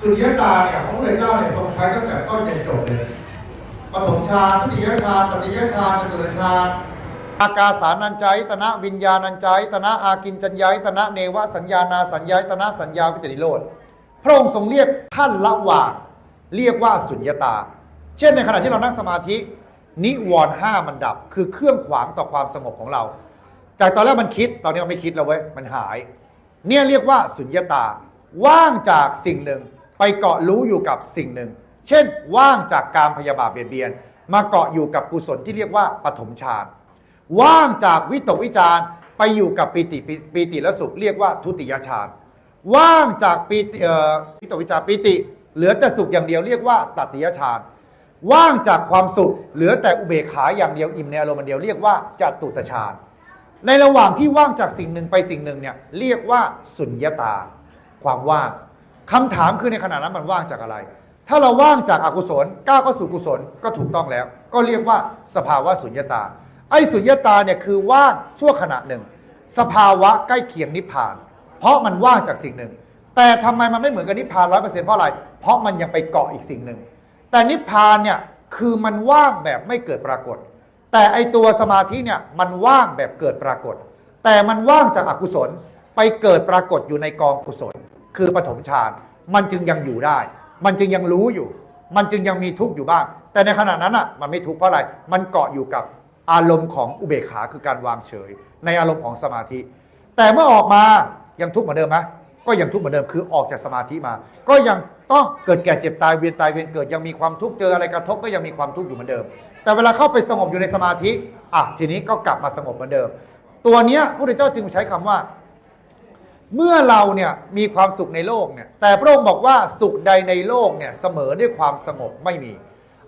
สุริยตาเนี่ยพระพุทธเจ้าเนี่ยทรงใช้ตั้งแต่ต้นจนจบเลยปฐมฌานทุติยฌานตติยฌานจตุตฌานอากาสานัญจายตนะวิญญาณัญจายตนะอากินจัญญายตนะเนวสัญญานาสัญญายตนะสัญญาวิจริโรธพระองค์ทรงเรียกขั้นละหว่างเรียกว่าสุญญตา เช่นในขณะที่เรานั่งสมาธิ นิวรณ์ห้ามันดับ คือเครื่องขวางต่อความสงบของเรา จากตอนแรกมันคิดตอนนี้มันไม่คิดแล้วเว้ยมันหาย เนี่ยเรียกว่าสุญญตาว่างจากสิ่งหนึ่ง ไปเกาะรู้อยู่กับสิ่งหนึ่ง เช่น ว่างจากการพยาบาทเบียดเบียน มาเกาะอยู่กับกุศลที่เรียกว่าปฐมฌานว่างจากวิตกวิจารไปอยู่กับปีติป,ปีติและสุขเรียกว่าทุติยฌานว่างจากปีติวิตกวิจารปีติ เหลือแต่สุขอย่างเดียวเรียกว่าตติยฌานว่างจากความสุข เหลือแต่อุเบกขาอย่างเดียวอิ่มในอารมณ์อันเดียวเรียกว่าจตุตฌานในระหว่างที่ว่างจากสิ่งหนึ่งไปสิ่งหนึ่งเนี่ยเรียกว่าสุญญตา ความว่าง คำถามคือในขณะนั้นมันว่างจากอะไร ถ้าเราว่างจากอากุศลก้าวเข้าสู่กุศลก็ถูกต้องแล้ว ก็เรียกว่าสภาวะสุญญตา ไอ้สุญญตาเนี่ยคือว่างชั่วขณะหนึ่ง สภาวะใกล้เคียงนิพพาน เพราะมันว่างจากสิ่งหนึ่ง แต่ทำไมมันไม่เหมือนกับนิพพานร้อยเปอร์เซ็นต์เพราะอะไร เพราะมันยังไปเกาะอีกสิ่งหนึ่ง แต่นิพพานเนี่ยคือมันว่างแบบไม่เกิดปรากฏ แต่ไอตัวสมาธิเนี่ยมันว่างแบบเกิดปรากฏ แต่มันว่างจากอากุศลไปเกิดปรากฏอยู่ในกองกุศล คือปฐมฌานมันจึงยังอยู่ได้ มันจึงยังรู้อยู่ มันจึงยังมีทุกข์อยู่บ้าง แต่ในขณะนั้นอะมันไม่ทุกข์เพราะอะไรมันเกาะอยู่กับอารมณ์ของอุเบกขาคือการวางเฉย ในอารมณ์ของสมาธิ แต่เมื่อออกมายังทุกข์เหมือนเดิมไหมก็ยังทุกข์เหมือนเดิมคือออกจากสมาธิมา ก็ยังต้องเกิดแก่เจ็บตายเวียนตายเวียนเกิดยังมีความทุกข์เจออะไรกระทบก็ยังมีความทุกข์อยู่เหมือนเดิม แต่เวลาเข้าไปสงบอยู่ในสมาธิอะทีนี้ก็กลับมาสงบเหมือนเดิม ตัวเนี้ยพระพุทธเจ้าจึงใช้คำว่า เมื่อเราเนี่ยมีความสุขในโลกเนี่ยแต่พระองค์บอกว่าสุขใดในโลกเนี่ยเสมอด้วยความสงบไม่มี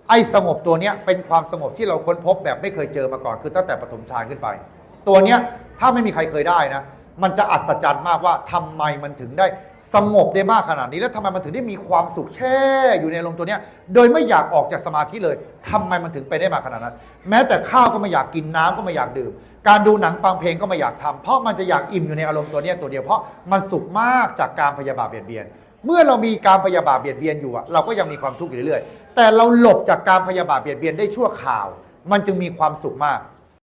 ไอ้สงบตัวเนี้ยเป็นความสงบที่เราค้นพบแบบไม่เคยเจอมาก่อนคือตั้งแต่ปฐมฌานขึ้นไป ตัวเนี้ยถ้าไม่มีใครเคยได้นะมันจะอัศจรรย์มากว่าทำไมมันถึงได้สงบได้มากขนาดนี้ แล้วทำไมมันถึงได้มีความสุขแช่อยู่ในลมตัวเนี้ยโดยไม่อยากออกจากสมาธิเลยทำไมมันถึงไปได้มาขนาดนั้น แม้แต่ข้าวก็ไม่อยากกินน้ำก็ไม่อยากดื่ม การดูหนังฟังเพลงก็ไม่อยากทำเพราะมันจะอยากอิ่มอยู่ในอารมณ์ตัวเนี้ยตัวเดียวเพราะมันสุขมากจากการพยาบาทเบียดเบียน เมื่อเรามีการพยาบาทเบียดเบียนอยู่อะเราก็ยังมีความทุกข์อยู่เรื่อยๆแต่เราหลบจากการพยาบาทเบียดเบียนได้ชั่วข่าว มันจึงมีความสุขมาก